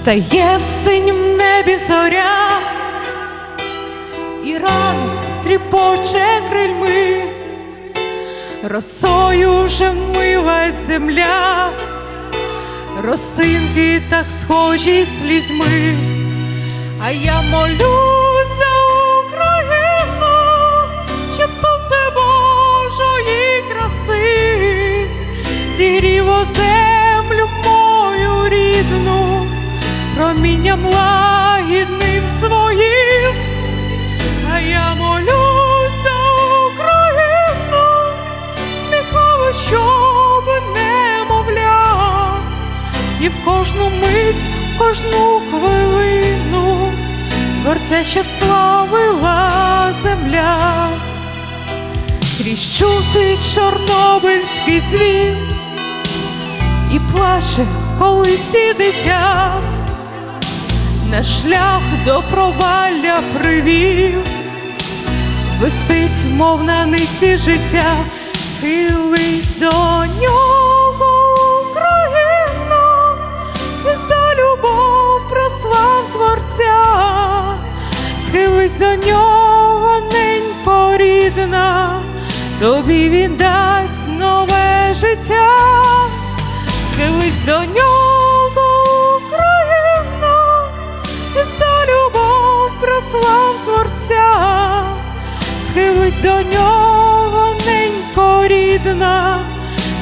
Встає в синім небі зоря, і ранок тріпоче крильми, росою вже вмилась земля, росинки так схожі слізьми, а я молюсь промінням лагідним своїм, а я молюсь за Україну, сміхово, щоб немовля, і в кожну мить, в кожну хвилину, творця, щоб славила земля, крізь чути чорнобильський дзвін і плаче колись дитя, на шлях до провалля привів, висить, мов на ниці життя, схились до нього Україна, і за любов прослав Творця, схились до нього, ненько рідна, тобі він дасть нове життя. Схились до нього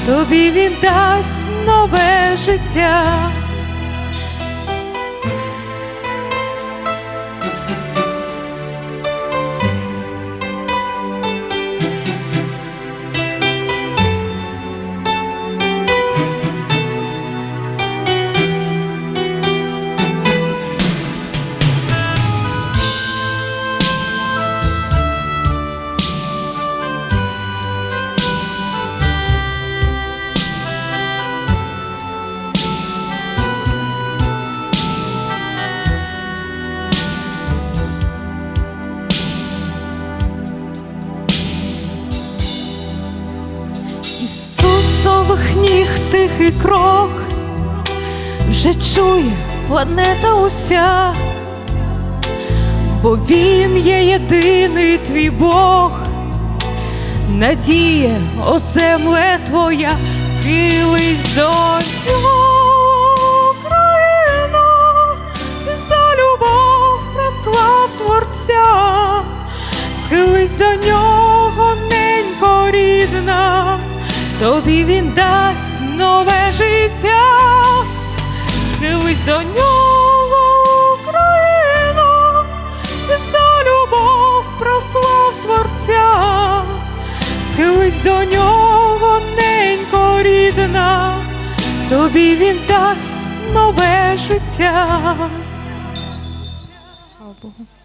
тобі він дасть нове життя. Ісусових ніг тихий крок. Вже чує планета уся, бо Він є єдиний твій Бог, надія, о земле твоя, схились до нього, Україна, за любов прослав Творця, схились до нього, тобі він дасть нове життя, схились до нього, Україна, і за любов прослав Творця, схились до нього, ненько рідна, тобі він дасть нове життя. Слава Богу.